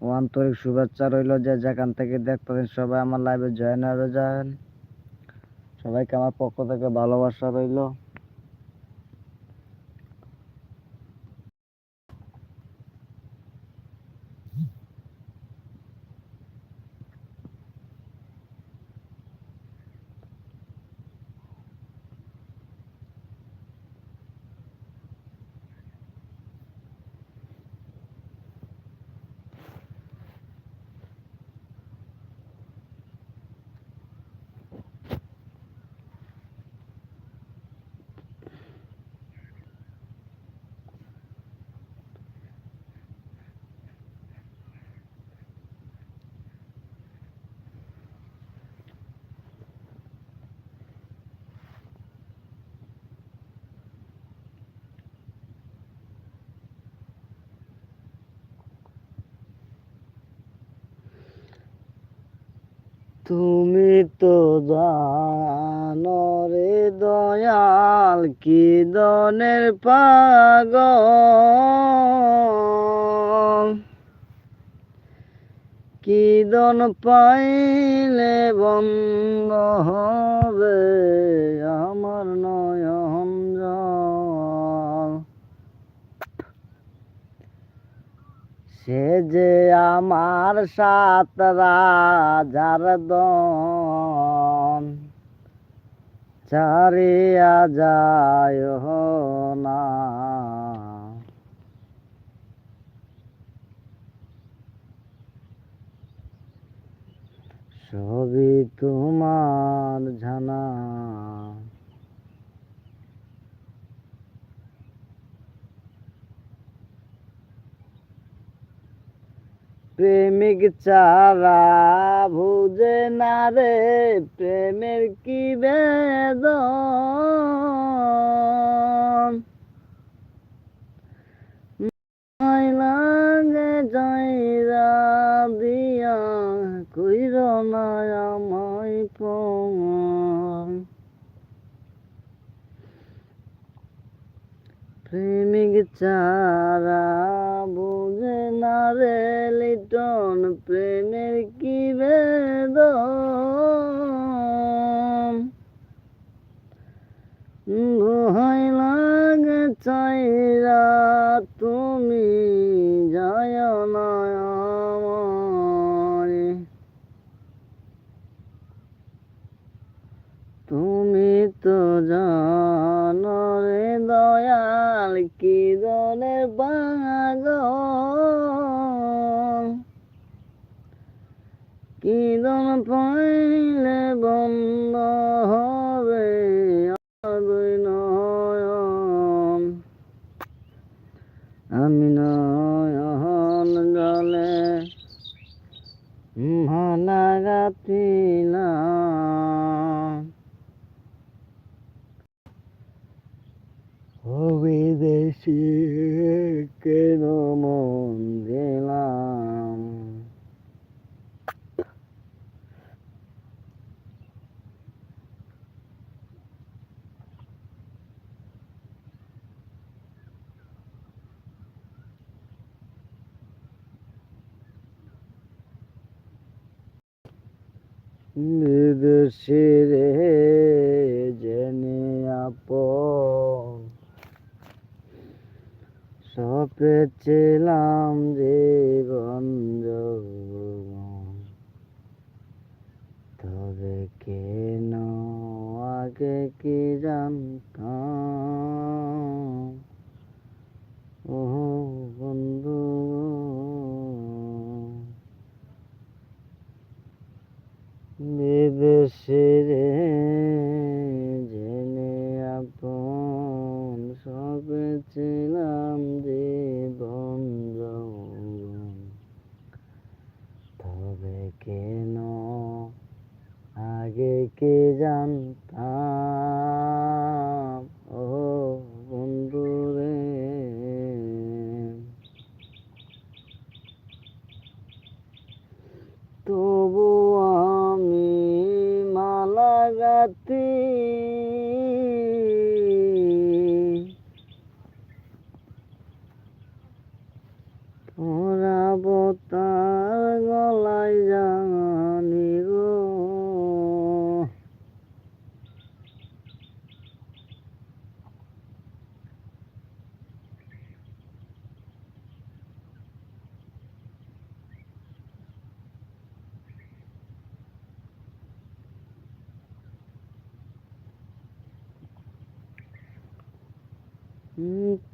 ও আন্তরিক শুভেচ্ছা রইল যে যেখান থেকে দেখতেছেন সবাই আমার লাইভে জয়েন হয়ে যান। সবাইকে আমার পক্ষ থেকে ভালোবাসা রইল। তুমি তো জানো রে দয়াল, কি দনের পাগ কি দন পাইলে বন্ধ হবে আমার নয়ন সে যে আমার সাত রাজার দন চারিয়া যায় না। সবই তোমার জানা। প্রেমিক চারা বুঝে না রে, প্রেমের কি বেদন? লাগে যাইরা দিয়া কইর না আমায় প্রমাণ? প্রেমিক চারা ভয় লাগে চাইরা তুমি যায় না তুমি তো জানো রে দয়াল, কি দনের পাগল। কি দন পাইলে বন্ধ বিদেশি কেন মন দিলাম বিদেশি রে জেনে আপন সপেছিলাম জীবন। তবে কেন আগে কি জানতাম কে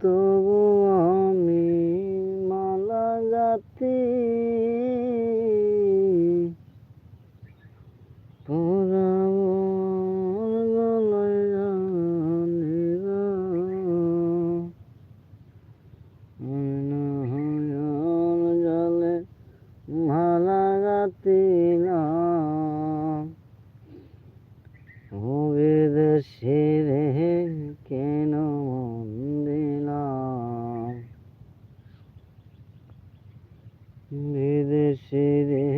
তবু বিদেশি রে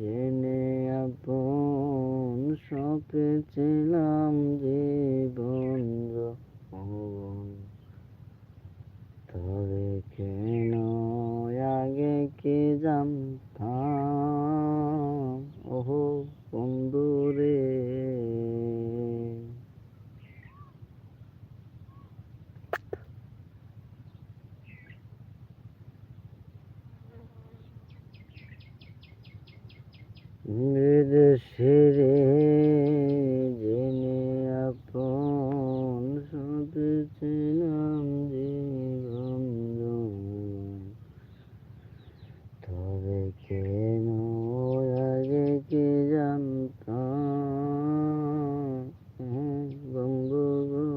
জেনে আপন সপেছিলাম জীবন যৌবন তবে কেন আগে কি জানতাম ওহো বন্ধু রে বিদেশে রে জেনে আপন সপেছিলাম জীবন যৌবন। তবে কেন আগে কি জানতাম বন্ধু গো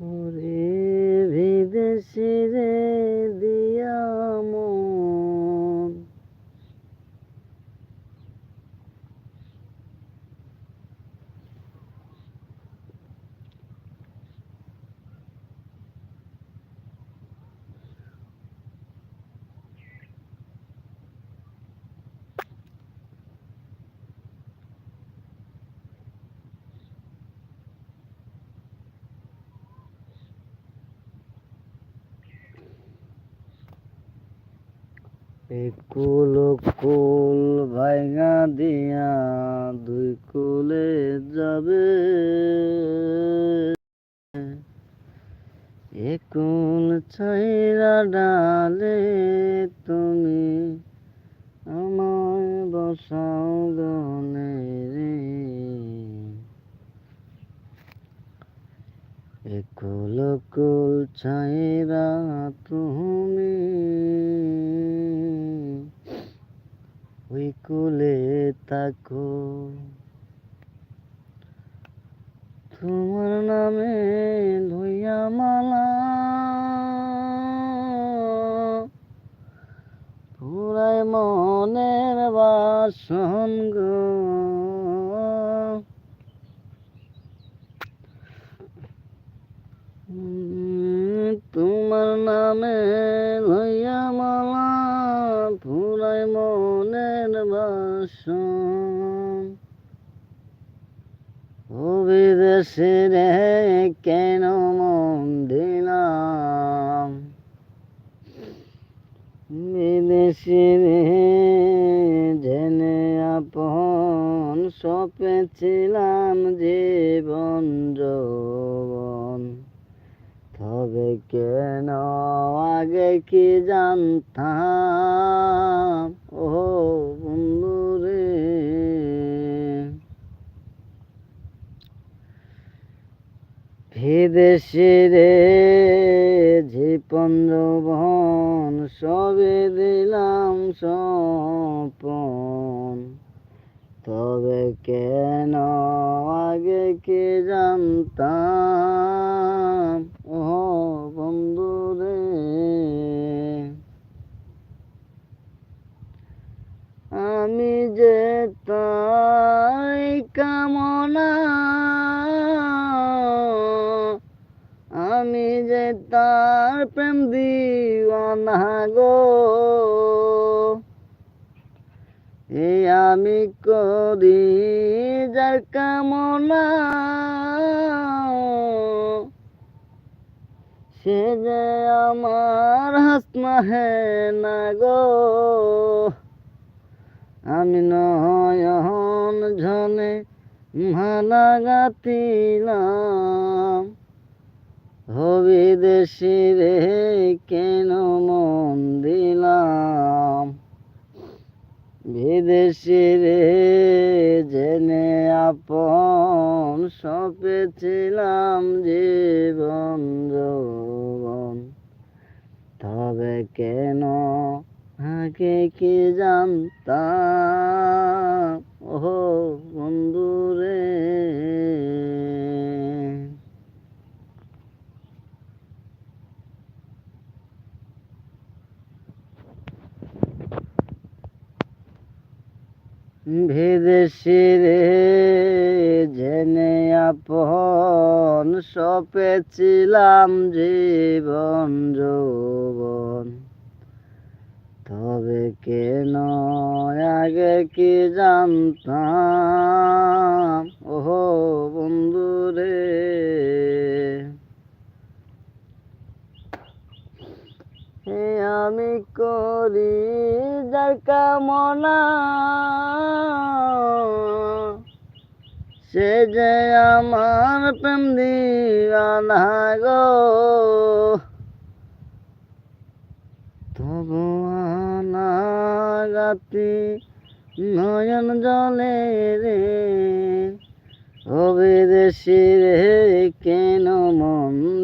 ওরে বিদেশি রে দিয়া মন একুল কুল ভাইঙা দিয়া দুই কুলে যাবে। একুল ছাইরা ডালে তুমি আমায় বসাও গনে রে। একুল কুল ছাইরা তুমি ওই কুলে তাকো তোমার নামে লইয়া মালা বাসন ও রে কেন মন দিলাম? বিদেশি রে জেনে আপন সপেছিলাম জীবন যৌবন তবে কেন আগে কি জানতাম? ও বন্ধু রে বিদেশি রে জীবন সবে দিলাম সপন তবে কেন আগে কে জানতাম? যে তার প্রেম দিওয়ানা গো। এই আমি করি যার কামনা। সে যে আমার হাসমা হে না গো। আমি নয়ন ঝনে মালা গাতিলাম হবি দেশি রে কেন মন দিলাম? বিদেশি রে জেনে আপন সপেছিলাম জীবন যৌবন। তবে কেন আগে কি জানতাম ও বন্ধু রে বিদেশি রে জেনে আপন সপেছিলাম জীবন যৌবন। তবে কেন আগে কি জানতাম? ও বন্ধু এ আমি করি যার কামনা। সে যে আমার প্রেম দিওয়ানা গো। তবু আনাগাতি নয়ন জলে রে। অবিদেশি রে কেন মন